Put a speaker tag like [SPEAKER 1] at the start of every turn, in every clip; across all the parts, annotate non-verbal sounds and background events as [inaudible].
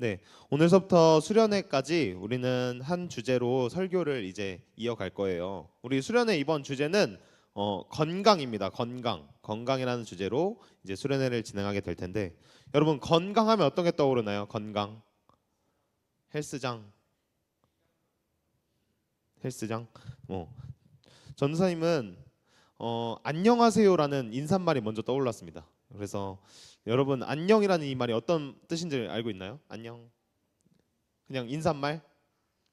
[SPEAKER 1] 네, 오늘서부터 수련회까지 우리는 한 주제로 설교를 이제 이어갈 거예요. 우리 수련회 이번 주제는 어, 건강입니다. 건강, 건강이라는 주제로 이제 수련회를 진행하게 될 텐데, 여러분 건강하면 어떤 게 떠오르나요? 건강, 헬스장, 헬스장. 뭐 전사님은 어, 안녕하세요라는 인사말이 먼저 떠올랐습니다. 그래서 여러분 안녕이라는 이 말이 어떤 뜻인지 알고 있나요? 안녕. 그냥 인사말?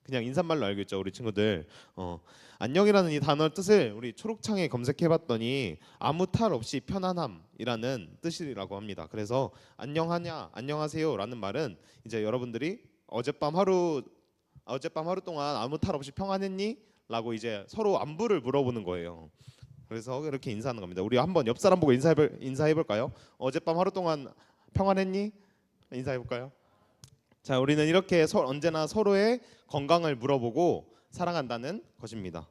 [SPEAKER 1] 그냥 인사말로 알고 있죠, 우리 친구들. 어, 안녕이라는 이 단어 뜻을 우리 초록창에 검색해봤더니 아무 탈 없이 편안함이라는 뜻이라고 합니다. 그래서 안녕하냐, 안녕하세요라는 말은 이제 여러분들이 어젯밤 하루 어젯밤 하루 동안 아무 탈 없이 평안했니? 라고 이제 서로 안부를 물어보는 거예요. 그래서 이렇게 인사하는 겁니다. 우리 한번 옆 사람 보고 인사해 볼 인사해 볼까요? 어젯밤 하루 동안 평안했니? 인사해 볼까요? 자, 우리는 이렇게 서, 언제나 서로의 건강을 물어보고 사랑한다는 것입니다.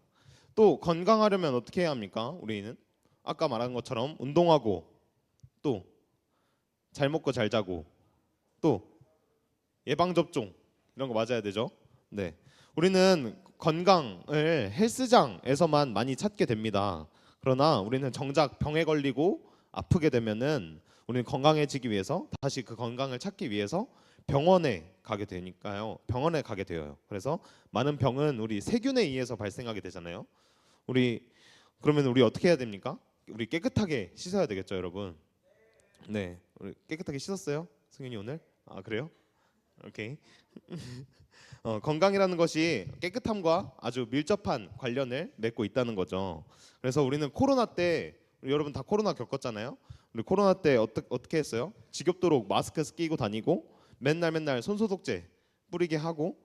[SPEAKER 1] 또 건강하려면 어떻게 해야 합니까? 우리는 아까 말한 것처럼 운동하고 또 잘 먹고 잘 자고 또 예방 접종 이런 거 맞아야 되죠. 네. 우리는 건강을 헬스장에서만 많이 찾게 됩니다. 그러나 우리는 정작 병에 걸리고 아프게 되면은 우리는 건강해지기 위해서 다시 그 건강을 찾기 위해서 병원에 가게 되니까요. 병원에 가게 돼요. 그래서 많은 병은 우리 세균에 의해서 발생하게 되잖아요. 우리 그러면 우리 어떻게 해야 됩니까? 우리 깨끗하게 씻어야 되겠죠, 여러분. 네, 우리 깨끗하게 씻었어요, 승윤이 오늘? 아 그래요? 오케이. 어, 건강이라는 것이 깨끗함과 아주 밀접한 관련을 맺고 있다는 거죠. 그래서 우리는 코로나 때 여러분 다 코로나 겪었잖아요. 우리 코로나 때 어떻게 어떻게 했어요? 지겹도록 마스크 끼고 다니고 맨날 맨날 손소독제 뿌리게 하고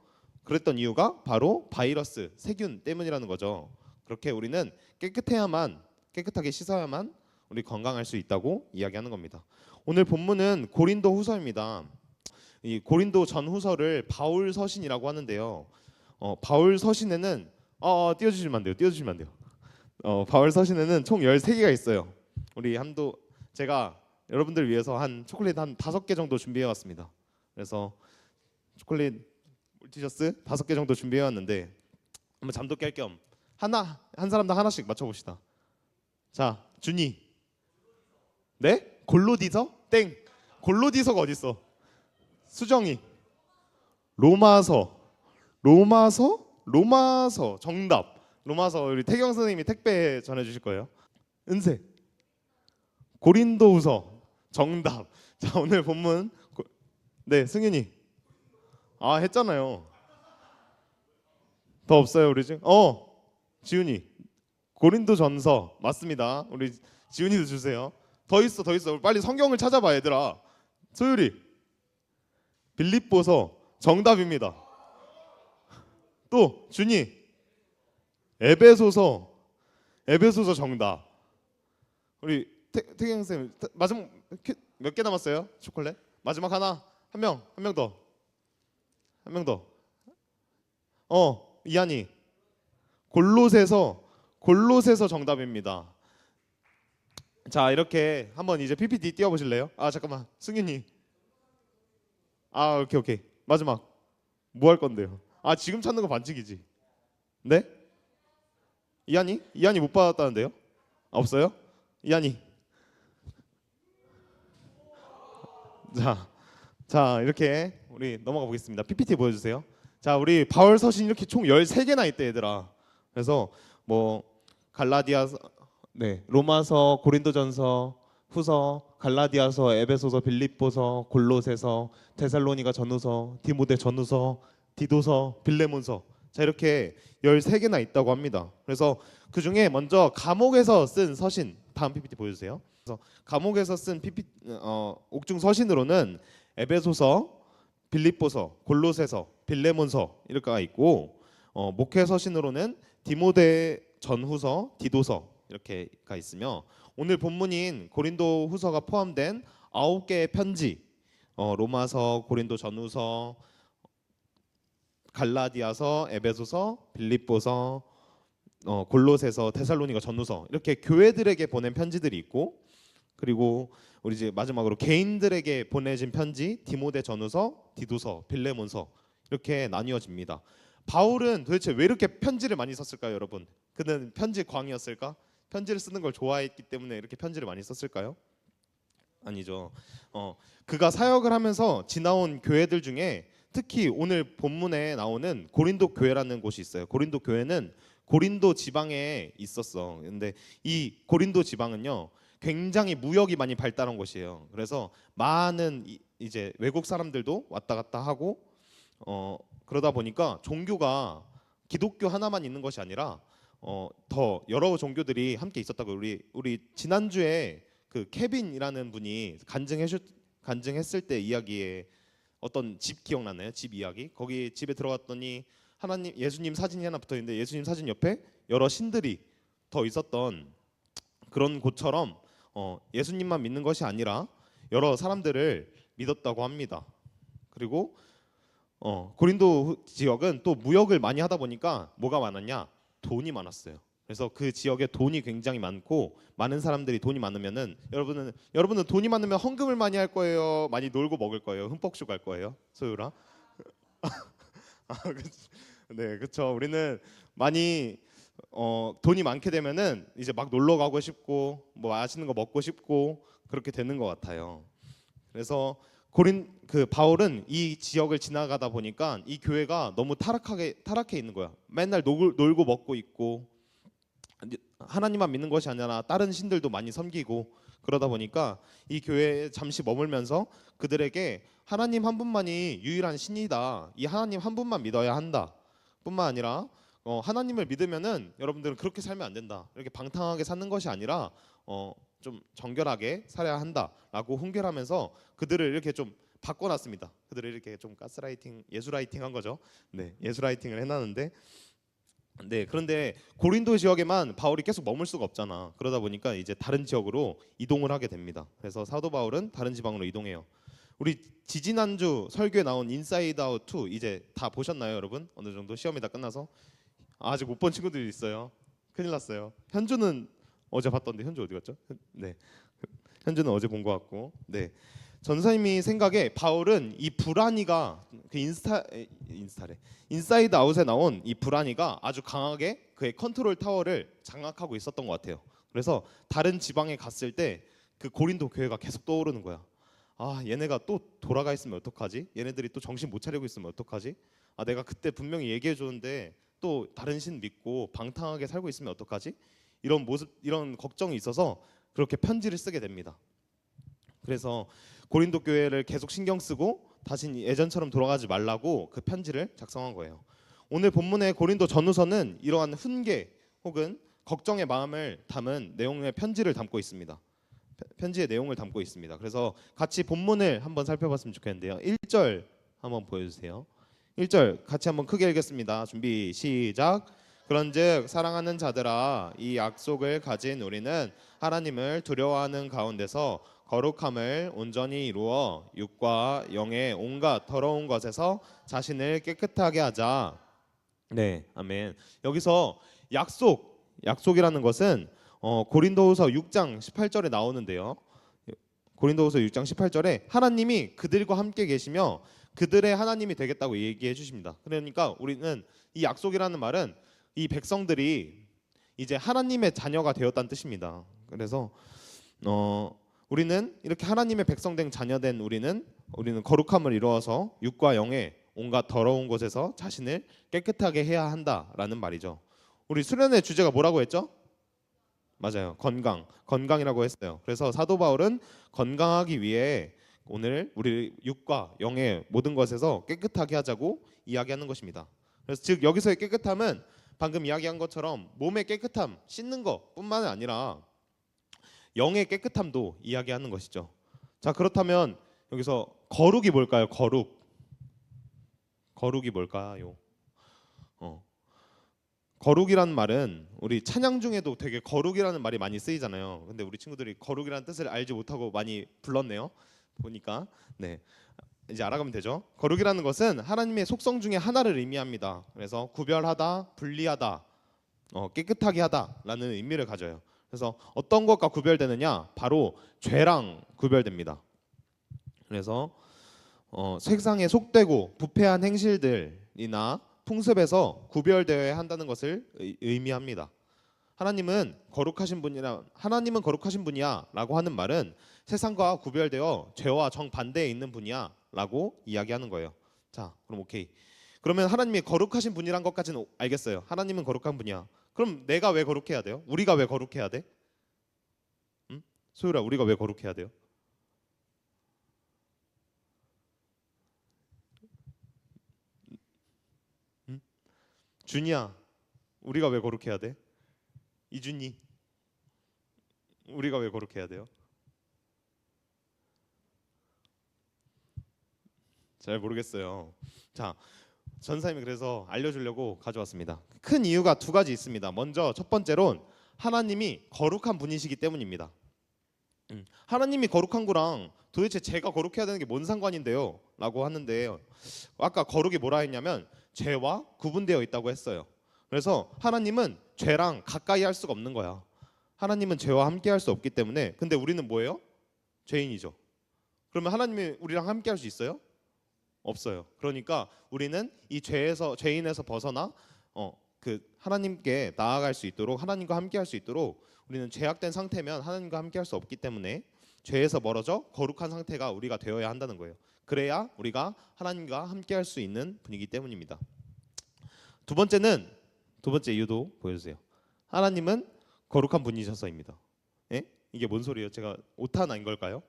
[SPEAKER 1] 그랬던 이유가 바로 바이러스 세균 때문이라는 거죠. 그렇게 우리는 깨끗해야만 깨끗하게 씻어야만 우리 건강할 수 있다고 이야기하는 겁니다. 오늘 본문은 고린도 후서입니다. 이 고린도 전후서를 바울 서신이라고 하는데요. 어, 바울 서신에는 어, 어 띄워주시면 안 돼요. 띄워주시면 안 돼요. 어, 바울 서신에는 총 13개가 있어요. 우리 한도 제가 여러분들 위해서 한 초콜릿 한 다섯 개 정도 준비해 왔습니다. 그래서 초콜릿 물티셔츠 다섯 개 정도 준비해 왔는데 한번 잠도 깰 겸 하나 한 사람당 하나씩 맞춰 봅시다. 자, 준이. 네? 골로디서? 땡. 골로디서가 어디 있어? 수정이. 로마서. 로마서? 로마서. 정답. 로마서 우리 태경 선생님이 택배 전해 주실 거예요. 은세. 고린도후서. 정답. 자, 오늘 본문 고- 네, 승윤이. 아, 했잖아요. 더 없어요, 우리 지금? 어. 지훈이. 고린도 전서 맞습니다. 우리 지훈이도 주세요. 더 있어, 더 있어. 빨리 성경을 찾아봐, 얘들아. 소율이. 빌립보서 정답입니다. 또 준이. 에베소서. 에베소서 정답. 우리 태, 태경 쌤 마지막 몇 개 남았어요? 초콜릿? 마지막 하나. 한 명. 한 명 더. 한 명 더. 어, 이한이. 골로새서 골로새서 정답입니다. 자 이렇게 한번 이제 PPT 띄워 보실래요? 아 잠깐만 승윤이. 아 오케이 오케이 마지막 뭐 할 건데요? 아 지금 찾는 거 반칙이지. 네? 이한이? 이한이 못 받았다는데요? 아, 없어요? 이한이. 자, 자 이렇게 우리 넘어가 보겠습니다. PPT 보여주세요. 자 우리 바울 서신 이렇게 총 13개나 있대 얘들아. 그래서 뭐 갈라디아서 네 로마서 고린도전서 후서 갈라디아서 에베소서 빌립보서 골로새서 데살로니가 전후서 디모데 전후서 디도서 빌레몬서 자 이렇게 13개나 있다고 합니다. 그래서 그 중에 먼저 감옥에서 쓴 서신 다음 PPT 보여주세요. 그래서 감옥에서 쓴 PPT 어, 옥중 서신으로는 에베소서, 빌립보서, 골로새서, 빌레몬서 이렇게가 있고 어, 목회 서신으로는 디모데 전후서, 디도서 이렇게가 있으며 오늘 본문인 고린도 후서가 포함된 아홉 개의 편지 어, 로마서, 고린도 전후서, 갈라디아서, 에베소서, 빌립보서, 어, 골로새서, 테살로니가 전후서 이렇게 교회들에게 보낸 편지들이 있고 그리고 우리 이제 마지막으로 개인들에게 보내진 편지, 디모데 전후서, 디도서, 빌레몬서 이렇게 나뉘어집니다. 바울은 도대체 왜 이렇게 편지를 많이 썼을까요, 여러분? 그는 편지 광이었을까? 편지를 쓰는 걸 좋아했기 때문에 이렇게 편지를 많이 썼을까요? 아니죠. 어, 그가 사역을 하면서 지나온 교회들 중에 특히 오늘 본문에 나오는 고린도 교회라는 곳이 있어요. 고린도 교회는 고린도 지방에 있었어. 근데 이 고린도 지방은요. 굉장히 무역이 많이 발달한 곳이에요. 그래서 많은 이, 이제 외국 사람들도 왔다 갔다 하고 어 그러다 보니까 종교가 기독교 하나만 있는 것이 아니라 어 더 여러 종교들이 함께 있었다고 우리 우리 지난주에 그 케빈이라는 분이 간증해 주 간증했을 때 이야기에 어떤 집 기억나나요? 집 이야기. 거기 집에 들어갔더니 하나님 예수님 사진이 하나 붙어 있는데 예수님 사진 옆에 여러 신들이 더 있었던 그런 곳처럼 어, 예수님만 믿는 것이 아니라 여러 사람들을 믿었다고 합니다. 그리고 어, 고린도 지역은 또 무역을 많이 하다 보니까 뭐가 많았냐? 돈이 많았어요. 그래서 그 지역에 돈이 굉장히 많고 많은 사람들이 돈이 많으면은 여러분은 여러분은 돈이 많으면 헌금을 많이 할 거예요. 많이 놀고 먹을 거예요. 흠뻑 쇼 갈 거예요. 소유라. [laughs] 아. 네, 그렇죠. 우리는 많이 어, 돈이 많게 되면은 이제 막 놀러 가고 싶고 뭐 맛있는 거 먹고 싶고 그렇게 되는 것 같아요. 그래서 고린 그 바울은 이 지역을 지나가다 보니까 이 교회가 너무 타락하게 타락해 있는 거야. 맨날 놀고, 놀고 먹고 있고 하나님만 믿는 것이 아니라 다른 신들도 많이 섬기고 그러다 보니까 이 교회에 잠시 머물면서 그들에게 하나님 한 분만이 유일한 신이다. 이 하나님 한 분만 믿어야 한다. 뿐만 아니라 어, 하나님을 믿으면은 여러분들은 그렇게 살면 안 된다. 이렇게 방탕하게 사는 것이 아니라 어, 좀 정결하게 살아야 한다라고 훈계하면서 그들을 이렇게 좀 바꿔놨습니다. 그들을 이렇게 좀 가스라이팅, 예수라이팅 한 거죠. 네, 예수라이팅을 해놨는데, 네 그런데 고린도 지역에만 바울이 계속 머물 수가 없잖아. 그러다 보니까 이제 다른 지역으로 이동을 하게 됩니다. 그래서 사도 바울은 다른 지방으로 이동해요. 우리 지지난주 설교에 나온 인사이드 아웃 2 이제 다 보셨나요, 여러분? 어느 정도 시험이 다 끝나서 아직 못 본 친구들이 있어요. 큰일 났어요. 현주는 어제 봤던데 현주 어디 갔죠? 네, [laughs] 현주는 어제 본 것 같고, 네. 전사님이 생각에 바울은 이 불안이가 그 인스타 에, 인스타래 인사이드 아웃에 나온 이 불안이가 아주 강하게 그의 컨트롤 타워를 장악하고 있었던 것 같아요. 그래서 다른 지방에 갔을 때 그 고린도 교회가 계속 떠오르는 거야. 아 얘네가 또 돌아가 있으면 어떡하지? 얘네들이 또 정신 못 차리고 있으면 어떡하지? 아 내가 그때 분명히 얘기해 줬는데 또 다른 신 믿고 방탕하게 살고 있으면 어떡하지? 이런 모습 이런 걱정이 있어서 그렇게 편지를 쓰게 됩니다. 그래서 고린도 교회를 계속 신경 쓰고 다시 예전처럼 돌아가지 말라고 그 편지를 작성한 거예요. 오늘 본문의 고린도 전후서는 이러한 훈계 혹은 걱정의 마음을 담은 내용의 편지를 담고 있습니다. 편지의 내용을 담고 있습니다. 그래서 같이 본문을 한번 살펴봤으면 좋겠는데요. 1절 한번 보여주세요. 1절 같이 한번 크게 읽겠습니다. 준비 시작. 그런즉 사랑하는 자들아 이 약속을 가진 우리는 하나님을 두려워하는 가운데서 거룩함을 온전히 이루어 육과 영의 온갖 더러운 것에서 자신을 깨끗하게 하자. 네, 아멘. 여기서 약속, 약속이라는 것은 어, 고린도후서 6장 18절에 나오는데요. 고린도후서 6장 18절에 하나님이 그들과 함께 계시며 그들의 하나님이 되겠다고 얘기해 주십니다. 그러니까 우리는 이 약속이라는 말은 이 백성들이 이제 하나님의 자녀가 되었다는 뜻입니다. 그래서 어, 우리는 이렇게 하나님의 백성된 자녀된 우리는 우리는 거룩함을 이루어서 육과 영의 온갖 더러운 곳에서 자신을 깨끗하게 해야 한다라는 말이죠. 우리 수련의 주제가 뭐라고 했죠? 맞아요. 건강. 건강이라고 했어요. 그래서 사도 바울은 건강하기 위해 오늘 우리 육과 영의 모든 것에서 깨끗하게 하자고 이야기하는 것입니다. 그래서 즉 여기서의 깨끗함은 방금 이야기한 것처럼 몸의 깨끗함, 씻는 것뿐만 아니라 영의 깨끗함도 이야기하는 것이죠. 자 그렇다면 여기서 거룩이 뭘까요? 거룩. 거룩이 뭘까요? 어. 거룩이라는 말은 우리 찬양 중에도 되게 거룩이라는 말이 많이 쓰이잖아요. 근데 우리 친구들이 거룩이라는 뜻을 알지 못하고 많이 불렀네요. 보니까 네 이제 알아가면 되죠. 거룩이라는 것은 하나님의 속성 중에 하나를 의미합니다. 그래서 구별하다, 분리하다, 어, 깨끗하게 하다라는 의미를 가져요. 그래서 어떤 것과 구별되느냐? 바로 죄랑 구별됩니다. 그래서 어, 세상에 속되고 부패한 행실들이나 풍습에서 구별되어야 한다는 것을 의- 의미합니다. 하나님은 거룩하신 분이라 하나님은 거룩하신 분이야라고 하는 말은 세상과 구별되어 죄와 정 반대에 있는 분이야 라고 이야기하는 거예요. 자, 그럼 오케이. 그러면 하나님이 거룩하신 분이란 것까지는 오- 알겠어요. 하나님은 거룩한 분이야. 그럼 내가 왜 거룩해야 돼요? 우리가 왜 거룩해야 돼? 응? 소율아, 우리가 왜 거룩해야 돼요? 응? 준이야, 우리가 왜 거룩해야 돼? 이준이, 우리가 왜 거룩해야 돼요? 잘 모르겠어요. 자, 전사님이 그래서 알려주려고 가져왔습니다. 큰 이유가 두 가지 있습니다. 먼저 첫 번째론 하나님이 거룩한 분이시기 때문입니다. 음, 하나님이 거룩한 거랑 도대체 제가 거룩해야 되는 게 뭔 상관인데요? 라고 하는데 아까 거룩이 뭐라 했냐면 죄와 구분되어 있다고 했어요. 그래서 하나님은 죄랑 가까이 할 수가 없는 거야. 하나님은 죄와 함께 할 수 없기 때문에 근데 우리는 뭐예요? 죄인이죠. 그러면 하나님이 우리랑 함께 할 수 있어요? 없어요. 그러니까 우리는 이 죄에서 죄인에서 벗어나 어 그 하나님께 나아갈 수 있도록 하나님과 함께 할 수 있도록 우리는 죄악된 상태면 하나님과 함께 할 수 없기 때문에 죄에서 멀어져 거룩한 상태가 우리가 되어야 한다는 거예요. 그래야 우리가 하나님과 함께 할 수 있는 분이기 때문입니다. 두 번째는 두 번째 이유도 보여주세요. 하나님은 거룩한 분이셔서입니다. 예? 이게 뭔 소리예요? 제가 오탄 아닌 걸까요?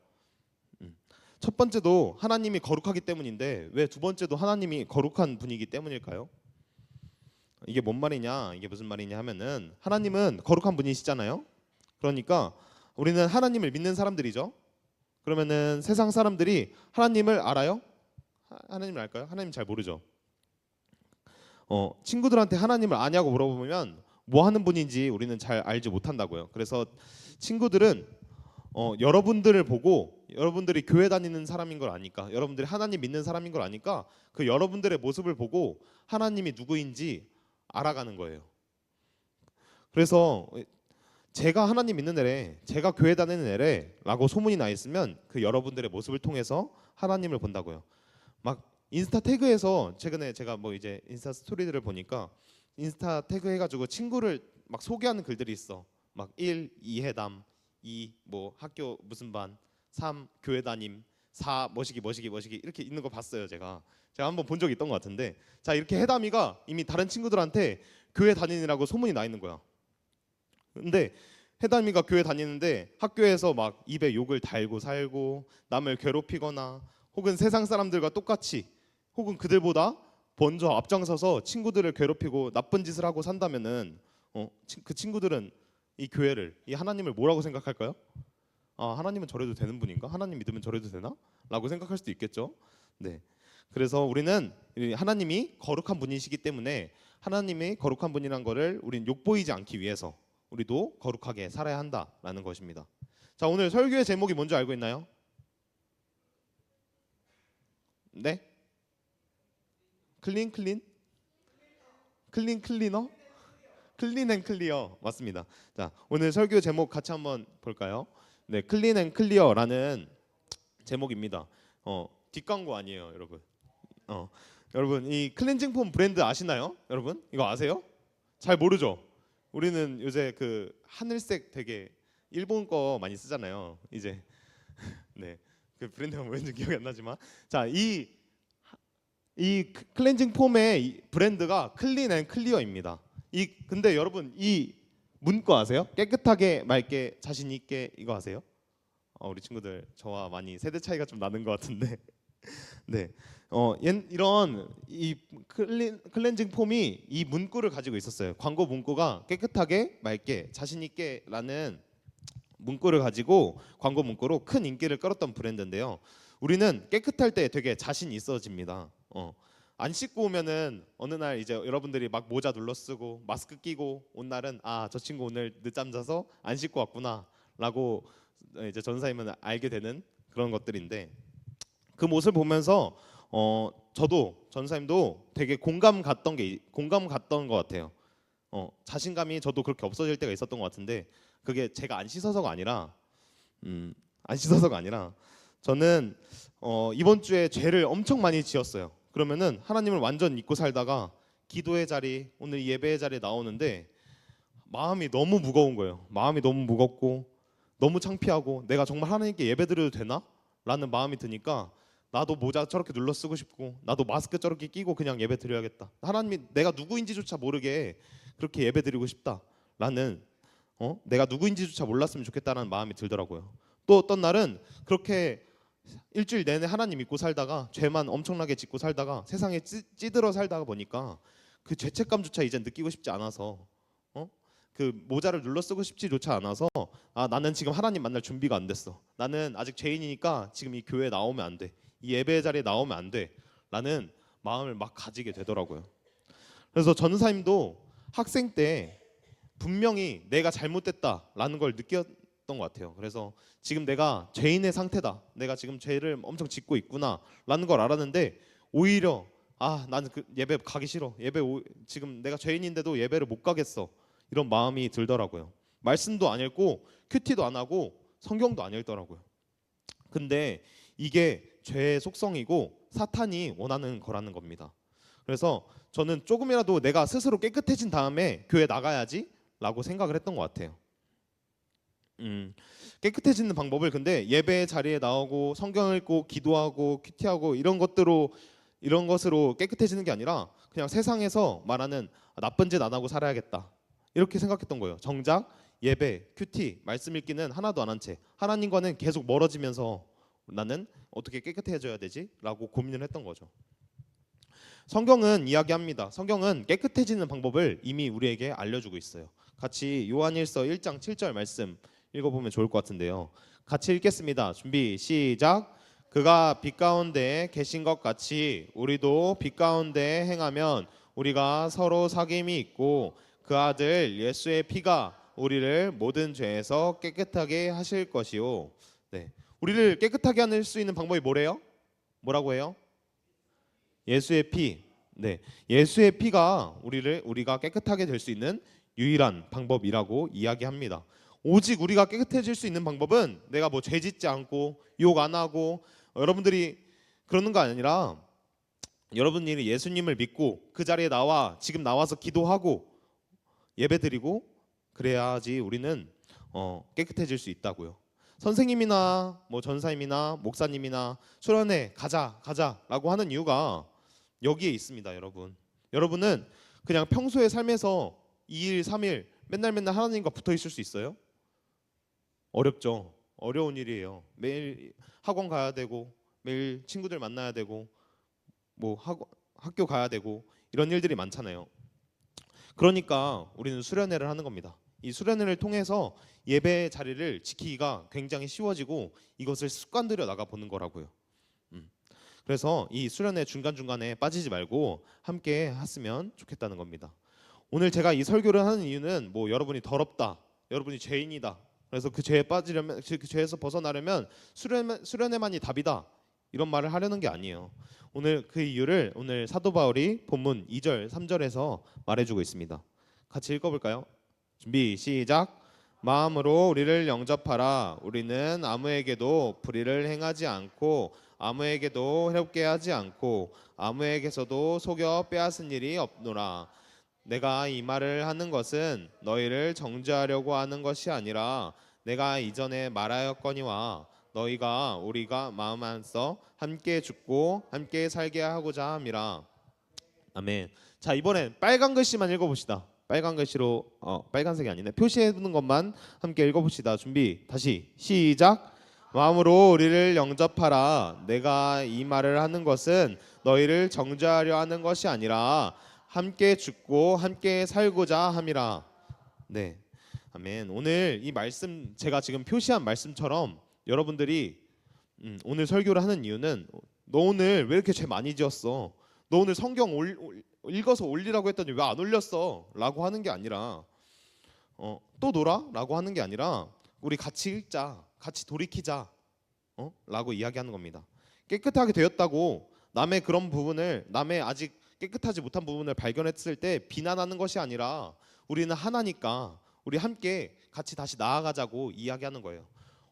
[SPEAKER 1] 음. 첫 번째도 하나님이 거룩하기 때문인데 왜 두 번째도 하나님이 거룩한 분이기 때문일까요? 이게 뭔 말이냐? 이게 무슨 말이냐 하면은 하나님은 거룩한 분이시잖아요. 그러니까 우리는 하나님을 믿는 사람들이죠. 그러면은 세상 사람들이 하나님을 알아요? 하- 하나님을 알까요? 하나님 잘 모르죠. 어, 친구들한테 하나님을 아냐고 물어보면 뭐 하는 분인지 우리는 잘 알지 못한다고요. 그래서 친구들은 어, 여러분들을 보고 여러분들이 교회 다니는 사람인 걸 아니까 여러분들이 하나님 믿는 사람인 걸 아니까 그 여러분들의 모습을 보고 하나님이 누구인지 알아가는 거예요. 그래서 제가 하나님 믿는 애래, 제가 교회 다니는 애래라고 소문이 나 있으면 그 여러분들의 모습을 통해서 하나님을 본다고요. 막 인스타 태그에서 최근에 제가 뭐 이제 인스타 스토리들을 보니까 인스타 태그 해가지고 친구를 막 소개하는 글들이 있어. 막 1, 2 회담, 2, 뭐 학교 무슨 반, 3, 교회 다님, 4, 머시기 머시기 머시기 이렇게 있는 거 봤어요 제가. 제가 한번 본 적이 있던 것 같은데 자 이렇게 해담이가 이미 다른 친구들한테 교회 다니느라고 소문이 나 있는 거야. 근데 해담이가 교회 다니는데 학교에서 막 입에 욕을 달고 살고 남을 괴롭히거나 혹은 세상 사람들과 똑같이 혹은 그들보다 먼저 앞장서서 친구들을 괴롭히고 나쁜 짓을 하고 산다면은 어, 치- 그 친구들은 이 교회를 이 하나님을 뭐라고 생각할까요? 아 하나님은 저래도 되는 분인가? 하나님 믿으면 저래도 되나? 라고 생각할 수도 있겠죠. 네. 그래서 우리는 이 하나님이 거룩한 분이시기 때문에 하나님이 거룩한 분이란 거를 우린 욕보이지 않기 위해서 우리도 거룩하게 살아야 한다라는 것입니다. 자 오늘 설교의 제목이 뭔지 알고 있나요? 네? 클린 클린? 클린 클리너? 클린 앤 클리어 맞습니다. 자 오늘 설교 제목 같이 한번 볼까요? 네, 클린 앤 클리어라는 제목입니다. 어 뒷광고 아니에요, 여러분. 어 여러분 이 클렌징 폼 브랜드 아시나요? 여러분 이거 아세요? 잘 모르죠. 우리는 요새 그 하늘색 되게 일본 거 많이 쓰잖아요. 이제 [laughs] 네. 그 브랜드가 뭐였는지 기억이 안 나지만 자 이 이 클렌징 폼의 이 브랜드가 클린 앤 클리어입니다. 이 근데 여러분 이 문구 아세요? 깨끗하게 맑게 자신 있게 이거 아세요? 어, 우리 친구들 저와 많이 세대 차이가 좀 나는 것 같은데 [laughs] 네. 어, 얜 이런 이 클린, 클렌징 폼이 이 문구를 가지고 있었어요. 광고 문구가 깨끗하게 맑게 자신 있게라는 문구를 가지고 광고 문구로 큰 인기를 끌었던 브랜드인데요. 우리는 깨끗할 때 되게 자신 있어집니다. 어. 안 씻고 오면은 어느 날 이제 여러분들이 막 모자 눌러 쓰고 마스크 끼고 온 날은 아 저 친구 오늘 늦잠 자서 안 씻고 왔구나라고 이제 전사님은 알게 되는 그런 것들인데 그 모습을 보면서 어 저도 전사님도 되게 공감 갔던 게 공감 갔던 것 같아요. 어 자신감이 저도 그렇게 없어질 때가 있었던 것 같은데 그게 제가 안 씻어서가 아니라 음, 안 씻어서가 아니라 저는 어, 이번 주에 죄를 엄청 많이 지었어요. 그러면은 하나님을 완전 잊고 살다가 기도의 자리 오늘 이 예배의 자리에 나오는데 마음이 너무 무거운 거예요. 마음이 너무 무겁고 너무 창피하고 내가 정말 하나님께 예배드려도 되나? 라는 마음이 드니까 나도 모자 저렇게 눌러 쓰고 싶고 나도 마스크 저렇게 끼고 그냥 예배 드려야겠다. 하나님이 내가 누구인지조차 모르게 그렇게 예배 드리고 싶다라는 어? 내가 누구인지조차 몰랐으면 좋겠다라는 마음이 들더라고요. 또 어떤 날은 그렇게 일주일 내내 하나님 믿고 살다가 죄만 엄청나게 짓고 살다가 세상에 찌, 찌들어 살다가 보니까 그 죄책감조차 이제 느끼고 싶지 않아서 어? 그 모자를 눌러 쓰고 싶지조차 않아서 아 나는 지금 하나님 만날 준비가 안 됐어. 나는 아직 죄인이니까 지금 이 교회에 나오면 안 돼. 이 예배 자리에 나오면 안 돼. 라는 마음을 막 가지게 되더라고요. 그래서 전사님도 학생 때 분명히 내가 잘못됐다라는 걸 느꼈 던 것 같아요. 그래서 지금 내가 죄인의 상태다. 내가 지금 죄를 엄청 짓고 있구나라는 걸 알았는데 오히려 아 나는 그 예배 가기 싫어. 예배 오, 지금 내가 죄인인데도 예배를 못 가겠어. 이런 마음이 들더라고요. 말씀도 안 읽고 큐티도 안 하고 성경도 안 읽더라고요. 근데 이게 죄의 속성이고 사탄이 원하는 거라는 겁니다. 그래서 저는 조금이라도 내가 스스로 깨끗해진 다음에 교회 나가야지라고 생각을 했던 것 같아요. 음, 깨끗해지는 방법을 근데 예배 자리에 나오고 성경 읽고 기도하고 큐티하고 이런 것들로 이런 것으로 깨끗해지는 게 아니라 그냥 세상에서 말하는 나쁜 짓 안 하고 살아야겠다 이렇게 생각했던 거예요. 정작 예배, 큐티, 말씀 읽기는 하나도 안 한 채 하나님과는 계속 멀어지면서 나는 어떻게 깨끗해져야 되지?라고 고민을 했던 거죠. 성경은 이야기합니다. 성경은 깨끗해지는 방법을 이미 우리에게 알려주고 있어요. 같이 요한일서 1장 7절 말씀 읽어보면 좋을 것 같은데요. 같이 읽겠습니다. 준비 시작. 그가 빛 가운데 계신 것 같이 우리도 빛 가운데 행하면 우리가 서로 사귐이 있고 그 아들 예수의 피가 우리를 모든 죄에서 깨끗하게 하실 것이요. 네. 우리를 깨끗하게 할 수 있는 방법이 뭐래요? 뭐라고 해요? 예수의 피. 네. 예수의 피가 우리를 우리가 깨끗하게 될 수 있는 유일한 방법이라고 이야기합니다. 오직 우리가 깨끗해질 수 있는 방법은 내가 뭐 죄짓지 않고 욕 안 하고 여러분들이 그러는 거 아니라 여러분들이 예수님을 믿고 그 자리에 나와 지금 나와서 기도하고 예배드리고 그래야지 우리는 어, 깨끗해질 수 있다고요. 선생님이나 뭐 전사님이나 목사님이나 수련회 가자 가자라고 하는 이유가 여기에 있습니다, 여러분. 여러분은 그냥 평소의 삶에서 2일, 3일 맨날 맨날 하나님과 붙어 있을 수 있어요? 어렵죠. 어려운 일이에요. 매일 학원 가야 되고 매일 친구들 만나야 되고 뭐 학원, 학교 가야 되고 이런 일들이 많잖아요. 그러니까 우리는 수련회를 하는 겁니다. 이 수련회를 통해서 예배 자리를 지키기가 굉장히 쉬워지고 이것을 습관들여 나가 보는 거라고요. 음. 그래서 이 수련회 중간 중간에 빠지지 말고 함께 했으면 좋겠다는 겁니다. 오늘 제가 이 설교를 하는 이유는 뭐 여러분이 더럽다, 여러분이 죄인이다. 그래서 그 죄에 빠지려면 그 죄에서 벗어나려면 수련 수련회만이 답이다. 이런 말을 하려는 게 아니에요. 오늘 그 이유를 오늘 사도 바울이 본문 2절, 3절에서 말해주고 있습니다. 같이 읽어볼까요? 준비 시작. 마음으로 우리를 영접하라. 우리는 아무에게도 불의를 행하지 않고 아무에게도 해롭게 하지 않고 아무에게서도 속여 빼앗은 일이 없노라. 내가 이 말을 하는 것은 너희를 정죄하려고 하는 것이 아니라 내가 이전에 말하였거니와 너희가 우리가 마음 안써 함께 죽고 함께 살게 하고자 함이라. 아멘. 자 이번엔 빨간 글씨만 읽어봅시다. 빨간 글씨로 어 빨간색이 아니네 표시해 두는 것만 함께 읽어봅시다. 준비 다시 시작. 마음으로 우리를 영접하라. 내가 이 말을 하는 것은 너희를 정죄하려 하는 것이 아니라 함께 죽고 함께 살고자 함이라. 네. 아멘. 오늘 이 말씀 제가 지금 표시한 말씀처럼 여러분들이 음, 오늘 설교를 하는 이유는 너 오늘 왜 이렇게 죄 많이 지었어? 너 오늘 성경 올, 올, 읽어서 올리라고 했더니 왜 안 올렸어? 라고 하는 게 아니라 어, 또 놀아? 라고 하는 게 아니라 우리 같이 읽자. 같이 돌이키자. 어? 라고 이야기하는 겁니다. 깨끗하게 되었다고 남의 그런 부분을 남의 아직 깨끗하지 못한 부분을 발견했을 때 비난하는 것이 아니라 우리는 하나니까 우리 함께 같이 다시 나아가자고 이야기하는 거예요.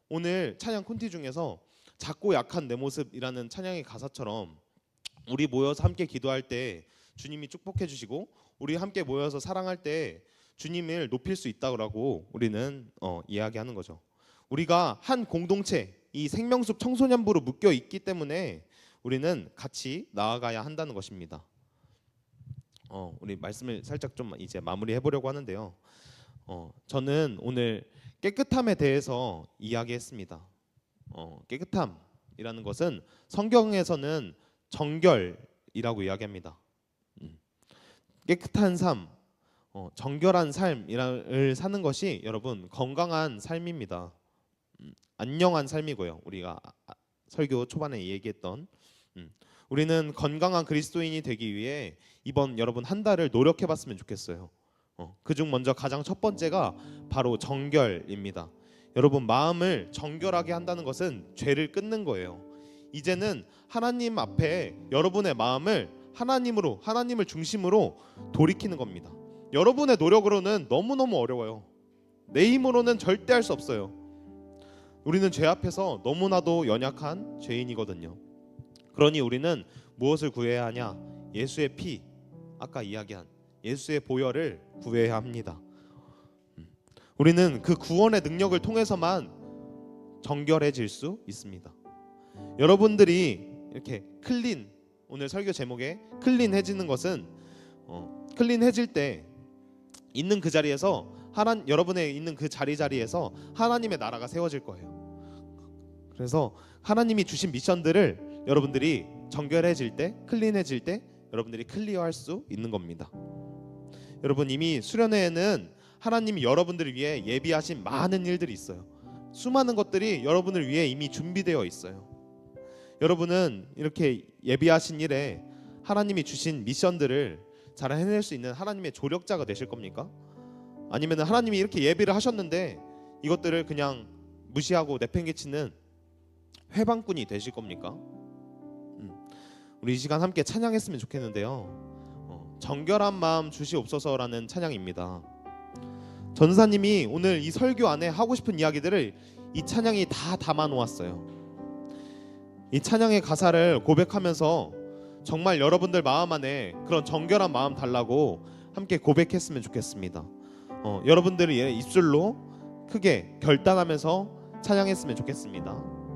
[SPEAKER 1] 오늘 찬양 콘티 중에서 작고 약한 내 모습이라는 찬양의 가사처럼 우리 모여서 함께 기도할 때 주님이 축복해 주시고 우리 함께 모여서 사랑할 때 주님을 높일 수 있다고 우리는 어, 이야기하는 거죠. 우리가 한 공동체 이 생명숲 청소년부로 묶여 있기 때문에 우리는 같이 나아가야 한다는 것입니다. 어, 우리 말씀을 살짝 좀 이제 마무리해 보려고 하는데요. 어, 저는 오늘 깨끗함에 대해서 이야기했습니다. 어, 깨끗함이라는 것은 성경에서는 정결이라고 이야기합니다. 음. 깨끗한 삶, 어, 정결한 삶을 사는 것이 여러분 건강한 삶입니다. 음, 안녕한 삶이고요. 우리가 아- 아- 설교 초반에 얘기했던 음, 우리는 건강한 그리스도인이 되기 위해 이번 여러분 한 달을 노력해봤으면 좋겠어요. 어, 그중 먼저 가장 첫 번째가 바로 정결입니다. 여러분 마음을 정결하게 한다는 것은 죄를 끊는 거예요. 이제는 하나님 앞에 여러분의 마음을 하나님으로 하나님을 중심으로 돌이키는 겁니다. 여러분의 노력으로는 너무너무 어려워요. 내 힘으로는 절대 할 수 없어요. 우리는 죄 앞에서 너무나도 연약한 죄인이거든요. 그러니 우리는 무엇을 구해야 하냐? 예수의 피, 아까 이야기한 예수의 보혈을 구해야 합니다. 음. 우리는 그 구원의 능력을 통해서만 정결해질 수 있습니다. 여러분들이 이렇게 클린 오늘 설교 제목에 클린해지는 것은 어, 클린해질 때 있는 그 자리에서 하나 여러분의 있는 그 자리 자리에서 하나님의 나라가 세워질 거예요. 그래서 하나님이 주신 미션들을 여러분들이 정결해질 때, 클린해질 때 여러분들이 클리어할 수 있는 겁니다. 여러분 이미 수련회에는 하나님이 여러분들을 위해 예비하신 많은 일들이 있어요. 수많은 것들이 여러분을 위해 이미 준비되어 있어요. 여러분은 이렇게 예비하신 일에 하나님이 주신 미션들을 잘 해낼 수 있는 하나님의 조력자가 되실 겁니까? 아니면 하나님이 이렇게 예비를 하셨는데 이것들을 그냥 무시하고 내팽개치는 회방꾼이 되실 겁니까? 음, 우리 이 시간 함께 찬양했으면 좋겠는데요. 어, 정결한 마음 주시옵소서라는 찬양입니다. 전사님이 오늘 이 설교 안에 하고 싶은 이야기들을 이 찬양이 다 담아 놓았어요. 이 찬양의 가사를 고백하면서 정말 여러분들 마음 안에 그런 정결한 마음 달라고 함께 고백했으면 좋겠습니다. 어, 여러분들이 입술로 크게 결단하면서 찬양했으면 좋겠습니다.